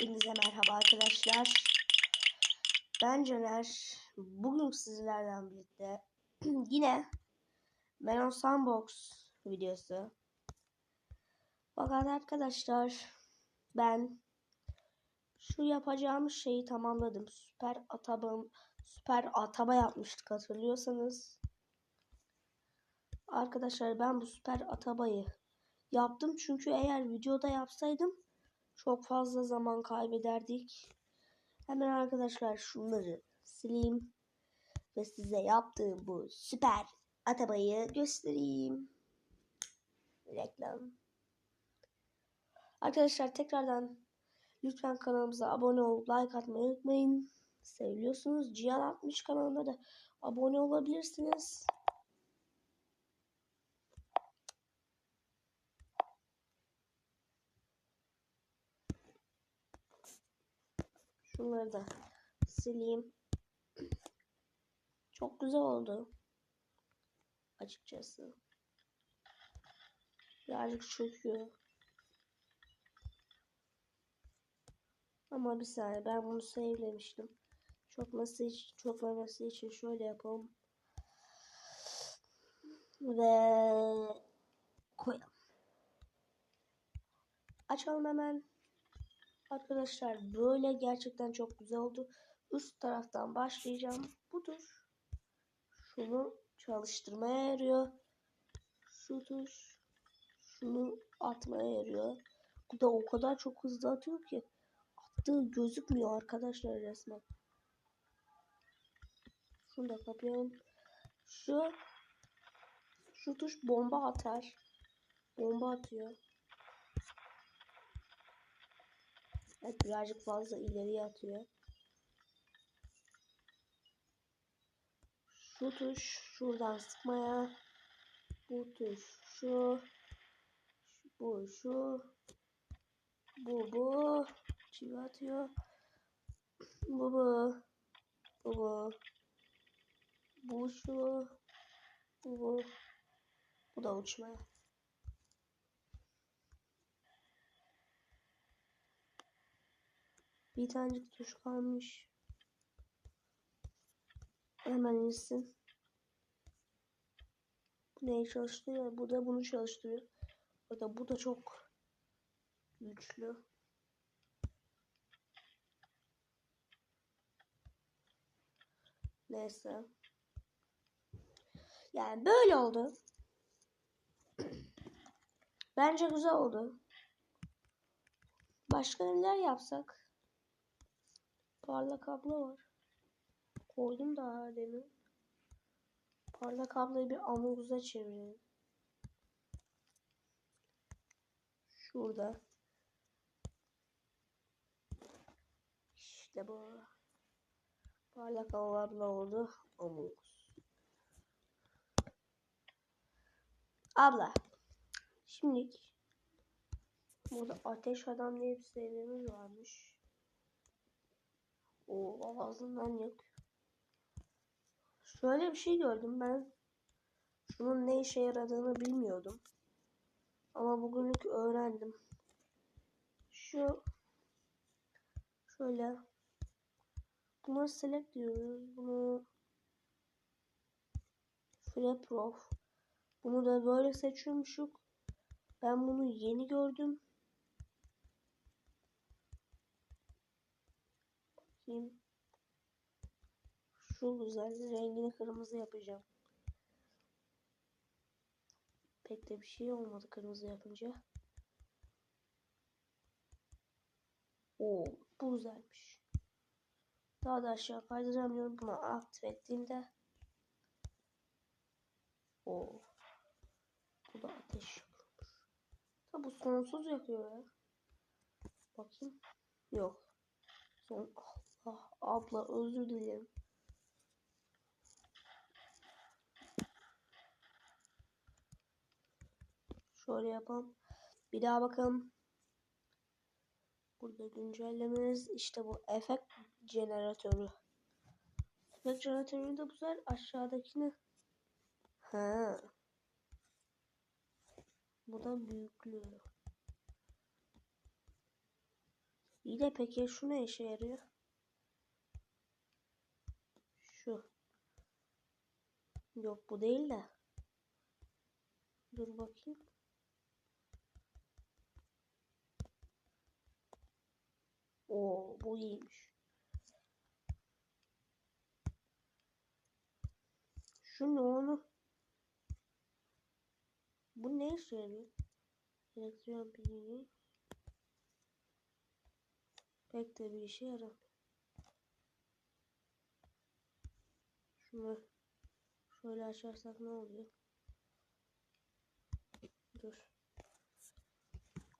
Hepinize merhaba arkadaşlar. Ben Caner. Bugün sizlerden birlikte yine Melon Sandbox videosu. Fakat arkadaşlar ben şu yapacağımız şeyi tamamladım. Süper atabım, süper atama yapmıştık hatırlıyorsanız. Arkadaşlar ben bu süper atabayı yaptım çünkü eğer videoda yapsaydım çok fazla zaman kaybederdik. Hemen arkadaşlar şunları sileyim ve size yaptığım bu süper atabayı göstereyim. Reklam. Arkadaşlar tekrardan lütfen kanalımıza abone olup like atmayı unutmayın. Seviyorsunuz. Cihan 60 kanalına da abone olabilirsiniz. Şunları da sileyim. Çok güzel oldu. Açıkçası. Birazcık çöküyor. Ama bir saniye ben bunu save'lemiştim. Çökmesi için, çökmemesi için şöyle yapalım. Ve koyalım. Açalım hemen. Arkadaşlar böyle gerçekten çok güzel oldu. Üst taraftan başlayacağım. Budur. Şunu çalıştırmaya yarıyor. Şu tuş şunu atmaya yarıyor. Bu da o kadar çok hızlı atıyor ki attığı gözükmüyor arkadaşlar resmen. Şunu da kapayalım. Şu şu tuş bomba atar. Bomba atıyor. Evet birazcık fazla ileriye atıyor. Şu tuş şuradan sıkmaya. Bu tuş şu. Bu şu. Bu bu. Çivi atıyor. Bu bu. Bu bu. Bu şu. Bu bu. Bu da uçmaya. Bir tanecik tuş kalmış. Hemen insin. Neyi çalıştırıyor? Bu da bunu çalıştırıyor. O da bu da çok güçlü. Neyse. Yani böyle oldu. Bence güzel oldu. Başka neler yapsak? Parlak abla var. Koydum da demin. Parlak ablayı bir amuguza çevirelim. Şurada. İşte bu. Parlak abla oldu. Amuguz. Abla. Şimdilik burada ateş adam diye bir serimiz varmış. O ağzından yok. Şöyle bir şey gördüm ben. Şunun ne işe yaradığını bilmiyordum. Ama bugünlük öğrendim. Şu şöyle bunu select diyoruz. Bunu Freprof. Bunu da böyle seçiyormuşuk. Ben bunu yeni gördüm. Bakayım. Şu güzel rengini kırmızı yapacağım. Pek de bir şey olmadı kırmızı yapınca. Oo, bu güzelmiş. Daha da aşağı kaydıramıyorum. Bunu aktif ettiğimde. Oo. Bu da ateş yakıyormuş. Tabi bu sonsuz yakıyor ya. Bakayım. Yok. Son Allah abla özür dilerim. Şöyle yapalım. Bir daha bakalım. Burada güncellemeniz işte bu efekt jeneratörü. Efekt jeneratörü de sefer aşağıdakini. Ha. Bu da büyüklüğü. İyi de peki şu ne işe yarıyor? Şu. Yok bu değil de. Dur bakayım. Oo bu iyiymiş. Şu ne onu? Bu ne işe yarıyor? Elektron pilini. Pek de bir işe yaramıyor. Şunu şöyle açarsak ne oluyor? Dur.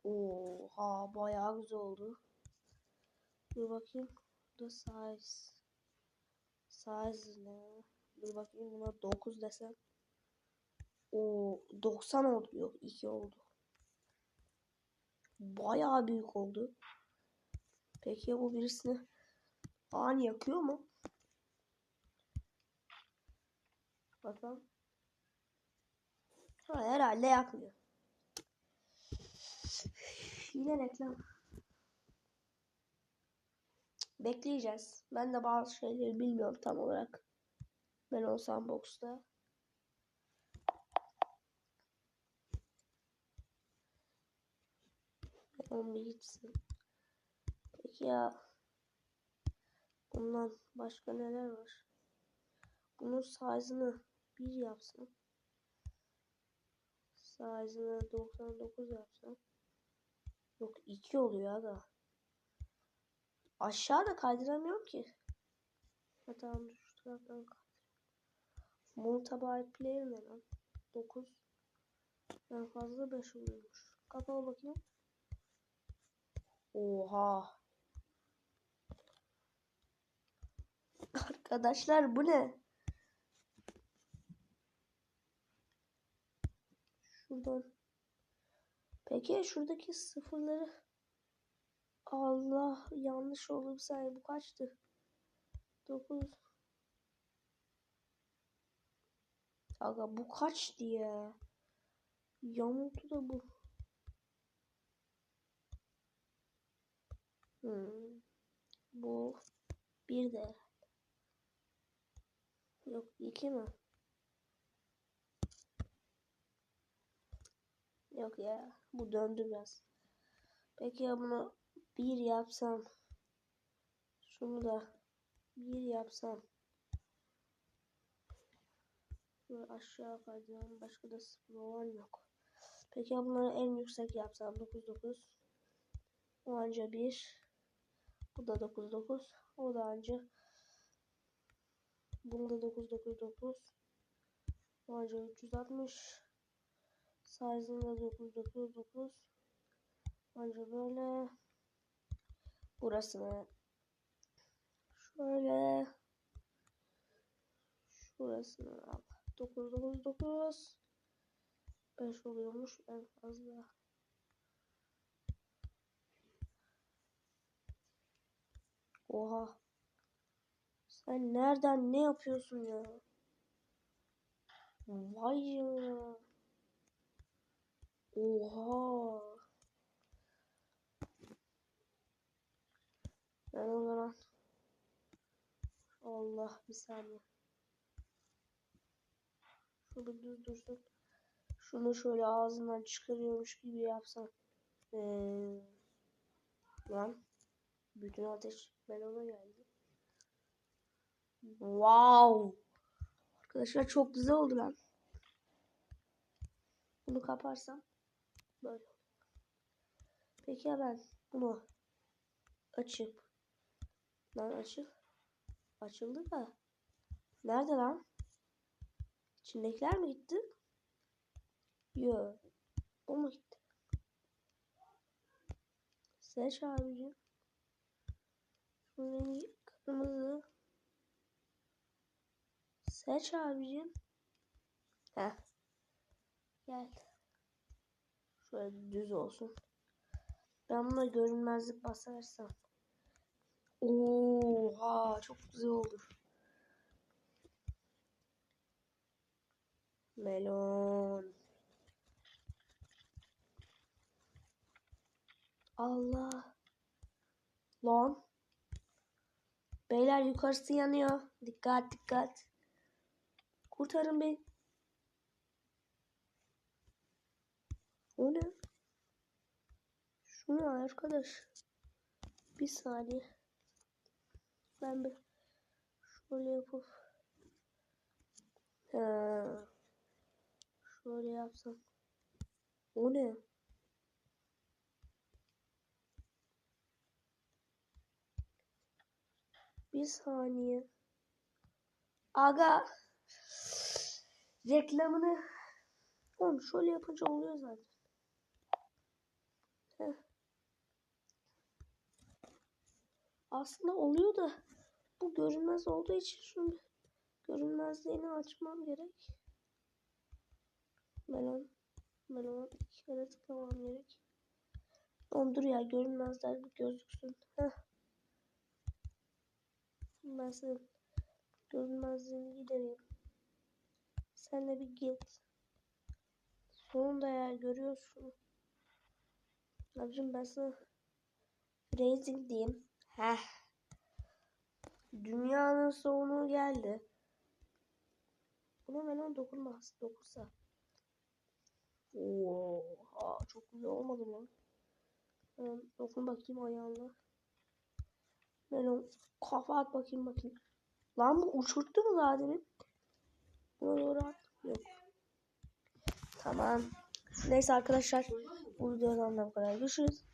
Oha bayağı güzel oldu. Dur bakayım. Bu size. Size ne? Dur bakayım buna 9 desem. O 90 oldu. Yok 2 oldu. Bayağı büyük oldu. Peki bu birisini ani yakıyor mu? Bakalım. Ha, herhalde yakmıyor. Yine reklam. Bekleyeceğiz. Ben de bazı şeyleri bilmiyorum tam olarak. Ben olsam boxta. Bir gitsin. Peki ya bundan başka neler var? Bunun size'ını bir yapsam. Size'ını 99 yapsam. Yok 2 oluyor aga. Aşağıda kaydıramıyorum ki. Ha tamam dur şu taraftan kaydır. Multiple player ne lan? 9. En fazla 5 oluyormuş. Kapalı bakayım. Oha. Arkadaşlar bu ne? Şuradan. Peki şuradaki sıfırları Allah yanlış oldu bir saniye bu kaçtı? 9 Aga bu kaç diye? Yamultu da bu. Hmm. Bu bir de. Yok iki mi? Yok ya. Bu döndü biraz. Peki ya bunu bir yapsam. Şunu da bir yapsam. Böyle aşağı kayacağım. Başka da sıfır olan yok. Peki ya bunları en yüksek yapsam. 9 9. O anca 1. Bu da 9 9. O da anca. Bunu da 9 9 9. O anca 360. Size'ını da 9 9 9. Anca böyle. Burasını şöyle şurasını al. 9 9 9 5 oluyormuş en fazla. Oha. Sen nereden ne yapıyorsun ya? Vay ya. Oha. Ben o zaman Allah bir saniye. Şu bir düz. Şunu şöyle ağzından çıkarıyormuş gibi yapsam. Ee, lan. Bütün ateş ben ona geldi. Wow. Arkadaşlar çok güzel oldu lan. Bunu kaparsam böyle. Peki ben bunu açıp lan açık açıldı da nerede lan? İçindekiler mi gitti? Yok. O mu gitti? Seç abicim. Rengi kırmızı. Seç abicim. Heh. Gel. Şöyle düz olsun. Ben buna görünmezlik basarsam. Oha çok güzel olur. Melon. Allah. Lan. Beyler yukarısı yanıyor. Dikkat dikkat. Kurtarın beni. O ne? Şu ne arkadaş? Bir saniye. Ben bir şöyle yapıp Ha. Şöyle yapsam. O ne? Bir saniye. Aga. Reklamını. Oğlum şöyle yapınca oluyor zaten. Aslında oluyor da bu görünmez olduğu için şunu görünmezliğini açmam gerek. Melon. Melon iki kere tıklamam gerek. Oğlum dur ya görünmezler bir gözüksün. Heh. Ben senin görünmezliğini gidereyim. Sen de bir git. Sonunda ya görüyorsun. Abicim ben sana Raising diyeyim. Heh. Dünyanın sonu geldi. Buna melon dokunmaz. Dokunsa. Oha çok güzel olmadı mı? Melon dokun bakayım ayağına. Melon kafa at bakayım bakayım. Lan bu uçurttu mu daha demin? Buna doğru at. Yok. Tamam. Neyse arkadaşlar. Bu videodan da bu kadar. Görüşürüz.